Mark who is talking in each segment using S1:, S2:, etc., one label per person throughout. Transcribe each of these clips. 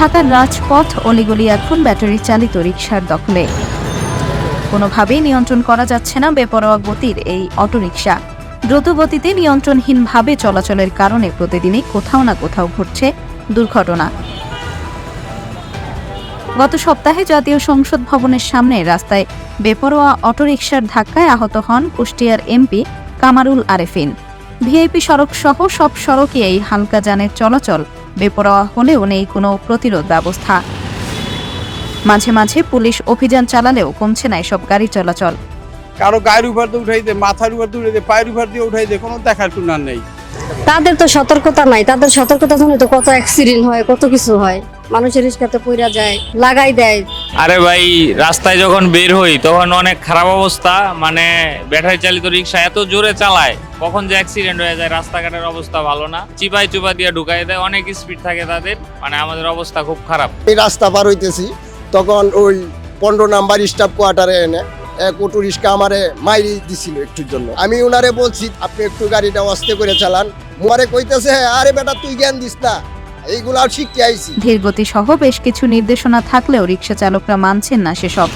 S1: ঢাকার রাজপথ অলিগলি এখন ব্যাটারি চালিত রিকশার দখলে। কোনোভাবেই নিয়ন্ত্রণ করা যাচ্ছে না বেপরোয়া গতির এই অটোরিকশা। দ্রুত গতিতে নিয়ন্ত্রণহীনভাবে চলাচলের কারণে প্রতিদিনই কোথাও না কোথাও ঘটছে দুর্ঘটনা। গত সপ্তাহে জাতীয় সংসদ ভবনের সামনে রাস্তায় বেপরোয়া অটোরিকশার ধাক্কায় আহত হন কুষ্টিয়ার এমপি কামারুল আরেফিন। ভিআইপি সড়ক সহ সব সড়কে এই হালকা যানের চলাচল বেপরোয়া হলেও নেই কোনো প্রতিরোধ ব্যবস্থা। মাঝে মাঝে পুলিশ অভিযান চালালেও কমছে না এসব গাড়ি চলাচল।
S2: কারও গায়ের উপর দিয়ে উঠাই দে মাথার উপর দিয়ে উঠাই দে পায়ের উপর দিয়ে উঠাই দে কোনো দেখার টুনার নেই।
S3: তাদের তো সতর্কতা নাই তাদের সতর্কতা জন্য তো কত অ্যাক্সিডেন্ট হয় কত কিছু হয়। মানুষের রিস্কাতে পইরা যায় লাগাই দেয়।
S4: আরে ভাই রাস্তায় যখন বের হই তখন অনেক খারাপ অবস্থা। মানে ব্যাটারি চালিত রিক্সা এত জোরে চালায় কখন যে অ্যাক্সিডেন্ট হয়ে যায় রাস্তাঘাটের অবস্থা ভালো না। চিপাই চুপা দিয়ে ঢুকাই দেয় অনেক স্পিড থাকে তাদের। মানে আমাদের অবস্থা খুব খারাপ।
S5: এই রাস্তা পার হইতেছি তখন ওই পনেরো নাম্বার স্টাফ কোয়ার্টারে এনে এক অটো রিক্সা আমারে মাইরি দিছিল একটুর জন্য। আমি ওনারে বলছি আপনি একটু গাড়িটা অস্তে করে চালান। মুয়ারে কইতেছে আরে বেটা তুই জ্ঞান দিস না। এইগুলা শিখতে আইছি।
S1: ধীরগতি সহ বেশ কিছু নির্দেশনা থাকলেও রিকশা চালকরা মানছেন না সেসব।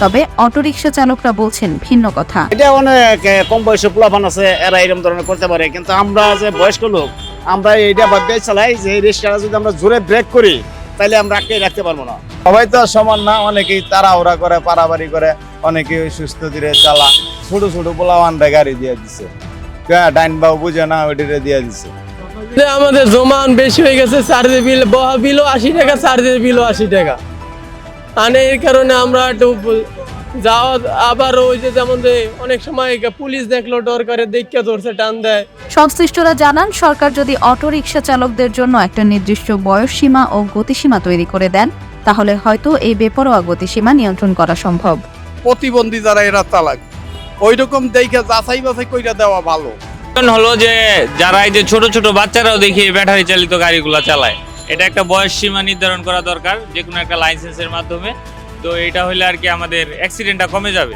S1: তবে অটোরিকশা চালকরা বলছেন ভিন্ন কথা।
S6: এটা অনেক কম বয়সে পোলাপান আছে এরা এরকম ধরনের করতে পারে। কিন্তু আমরা যে বয়স্ক লোক আমরা এইটা ভাববে চালাই যে এই রিক্সাটা যদি আমরা জোরে ব্রেক করি তাহলে আমরা আটকে রাখতে পারব না।
S7: সবাই তো আর সমান না অনেকেই তাড়াহুড়া করে পারাবাড়ি করে অনেকেই ওই সুস্থ ধীরে চালা। ছোট ছোট পোলাওয়ানরা গাড়ি দিয়ে দিছে। ডাইন বাবু বুঝে না ওইটিরে দিয়ে দিছে।
S8: আমাদের জমান বেশি হয়ে গেছে চার্জের বিল বহা বিলও আশি টাকা চার্জের বিলও আশি টাকা। মানে এর কারণে আমরা একটু যাওয়া আবার ওই যে যেমন যে অনেক সময় পুলিশ দেখল ডর করে দেখে ধরছে টান দেয়।
S1: সংশ্লিষ্টরা জানান সরকার যদি অটোরিকশা চালকদের জন্য একটা নির্দিষ্ট বয়স সীমা ও গতিসীমা তৈরি করে দেন তাহলে হয়তো এই বেপরোয়া গতিসীমা নিয়ন্ত্রণ করা সম্ভব।
S2: প্রতিবন্ধী যারা এরা চালাক। ওই রকম দেখে যাচাই বাছাই কইরা দেওয়া ভালো।
S4: হলো যে, যারা এই যে ছোট ছোট বাচ্চারাও দেখি ব্যাটারি চালিত গাড়িগুলো চালায়, এটা একটা বয়স সীমা নির্ধারণ করা দরকার যে কোনো একটা লাইসেন্সের মাধ্যমে। তো এটা হলে আর কি আমাদের অ্যাক্সিডেন্টটা কমে যাবে।